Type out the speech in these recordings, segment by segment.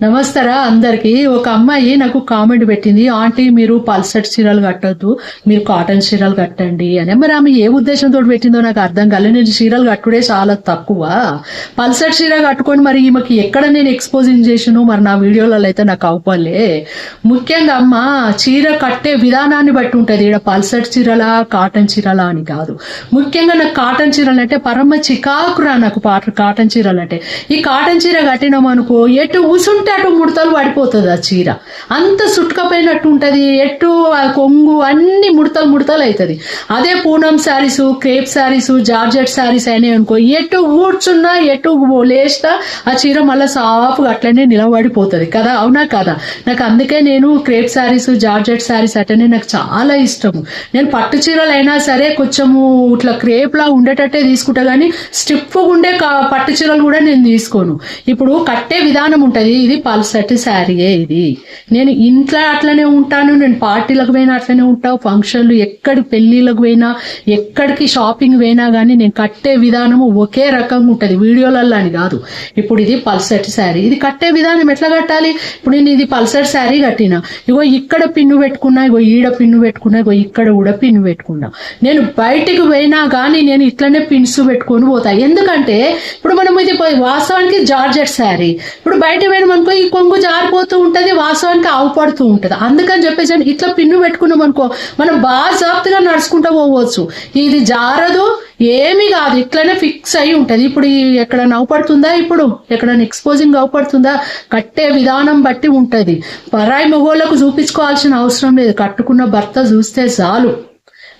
నమస్తారా అందరికి. ఒక అమ్మాయి నాకు కామెంట్ పెట్టింది ఆంటీ మీరు పల్సెట్ చీరలు కట్టొద్దు మీరు కాటన్ చీరలు కట్టండి అని. మరి ఆమె ఏ ఉద్దేశంతో పెట్టిందో నాకు అర్థం కాలేదు. నేను చీరలు కట్టుడే చాలా తక్కువ. పల్సట్ చీర కట్టుకొని మరి ఈమెకి ఎక్కడ నేను ఎక్స్పోజింగ్ చేసిను మరి నా వీడియోలలో అయితే నాకు అవ్వలే. ముఖ్యంగా అమ్మ చీర కట్టే విధానాన్ని బట్టి ఉంటుంది. ఇక్కడ పల్సెట్ చీరలా కాటన్ చీరలా అని కాదు. ముఖ్యంగా నాకు కాటన్ చీరలు అంటే పరమ చికాకురా నాకు పాట కాటన్ చీరలు అంటే. ఈ కాటన్ చీర కట్టినాం అనుకో ఎటు ఊసుంటే అటు ముడతలు పడిపోతుంది ఆ చీర. అంత సుట్టుకపోయినట్టు ఉంటుంది. ఎటు ఆ కొంగు అన్ని ముడతలు ముడతలు అవుతుంది. అదే పూనం శారీసు క్రేప్ శారీసు జార్జెట్ శారీస్ అయినాయి అనుకో ఎటు కూర్చున్నా ఎటు లేచినా ఆ చీర మళ్ళీ సాఫ్గా అట్లనే నిలబడిపోతుంది. కదా? అవునా కదా? నాకు అందుకే నేను క్రేప్ శారీస్ జార్జెట్ శారీస్ అటనే నాకు చాలా ఇష్టము. నేను పట్టు చీరలు అయినా సరే కొంచెము ఇట్లా క్రేప్లా ఉండేటట్టే తీసుకుంటా కానీ స్టిప్గా ఉండే కా- పట్టు చీరలు కూడా నేను తీసుకోను. ఇప్పుడు కట్టే విధానం ఉంటుంది. ఇది పల్సటి శారీయే ఇది. నేను ఇంట్లో అట్లనే ఉంటాను నేను పార్టీలకు పోయినా అట్లనే ఉంటావు ఫంక్షన్లు ఎక్కడి పెళ్ళిళ్ళకు పోయినా ఎక్కడికి షాపింగ్ పోయినా కానీ నేను కట్టే విధానము ఒకే రకంగా ఉంటుంది వీడియోలలో అని కాదు. ఇప్పుడు ఇది పల్సటి శారీ. ఇది కట్టే విధానం ఎట్లా కట్టాలి? ఇప్పుడు నేను ఇది పల్సటి శారీ కట్టినా ఇగో ఇక్కడ పిన్ను పెట్టుకున్నా ఇగో ఈడ పిన్ను పెట్టుకున్నా ఇగో ఇక్కడ కూడా పిన్ను పెట్టుకున్నా. నేను బయటికి పోయినా కానీ నేను ఇట్లనే పిన్స్ పెట్టుకొని పోతా. ఎందుకంటే ఇప్పుడు మనం ఇది వాస్తవానికి జార్జెట్ శారీ. ఇప్పుడు బయట పోయినాం అనుకో ఈ కొంగు జారిపోతూ ఉంటుంది వాస్తవానికి ఆవుపడుతూ ఉంటుంది. అందుకని చెప్పేసి ఇట్లా పిన్ను పెట్టుకున్నాం అనుకో మనం బాగా జాగ్రత్తగా నడుచుకుంటూ పోవచ్చు. ఇది జారదు ఏమీ కాదు ఇట్లనే ఫిక్స్ అయి ఉంటుంది. ఇప్పుడు ఎక్కడైనా ఎక్కడ నవ్వుపడుతుందా ఇప్పుడు ఎక్కడ ఎక్స్పోజింగ్ అవుపడుతుందా కట్టే విధానం బట్టి ఉంటుంది. పరాయి మొగోళ్ళకు చూపించుకోవాల్సిన అవసరం లేదు. కట్టుకున్న భర్త చూస్తే చాలు.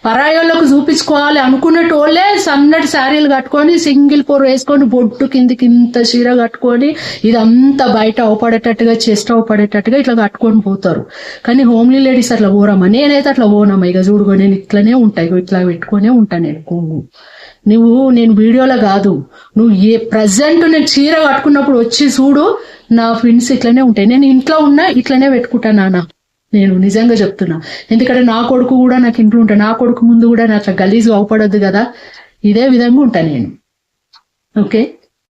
పరాయోళ్ళకు చూపించుకోవాలి అనుకున్నటోళ్ళే సన్నటి శారీలు కట్టుకొని సింగిల్ పొర వేసుకొని బొట్టు కిందికి ఇంత చీర కట్టుకొని ఇదంతా బయట అవపడేటట్టుగా చెస్ట్ అవపడేటట్టుగా ఇట్లా కట్టుకొని పోతారు. కానీ హోమ్లీ లేడీస్ అట్లా పోరమ్మా. నేనైతే అట్లా పోనమ్మా. ఇక చూడుకో నేను ఇట్లనే ఉంటాయి ఇగో ఇట్లా పెట్టుకొనే ఉంటాను నేను. కొంగు. నువ్వు నేను వీడియోలో కాదు. నువ్వు ఏ ప్రజెంట్ నేను చీర కట్టుకున్నప్పుడు వచ్చి చూడు నా ఫ్రెండ్స్ ఇట్లనే ఉంటాయి. నేను ఇంట్లో ఉన్నా ఇట్లనే పెట్టుకుంటా నాన్న. నేను నిజంగా చెప్తున్నా. ఎందుకంటే నా కొడుకు కూడా నాకు ఇంట్లో ఉంటా నా కొడుకు ముందు కూడా నాకు గలీజ్ అవపడద్దు కదా. ఇదే విధంగా ఉంటా నేను. ఓకే?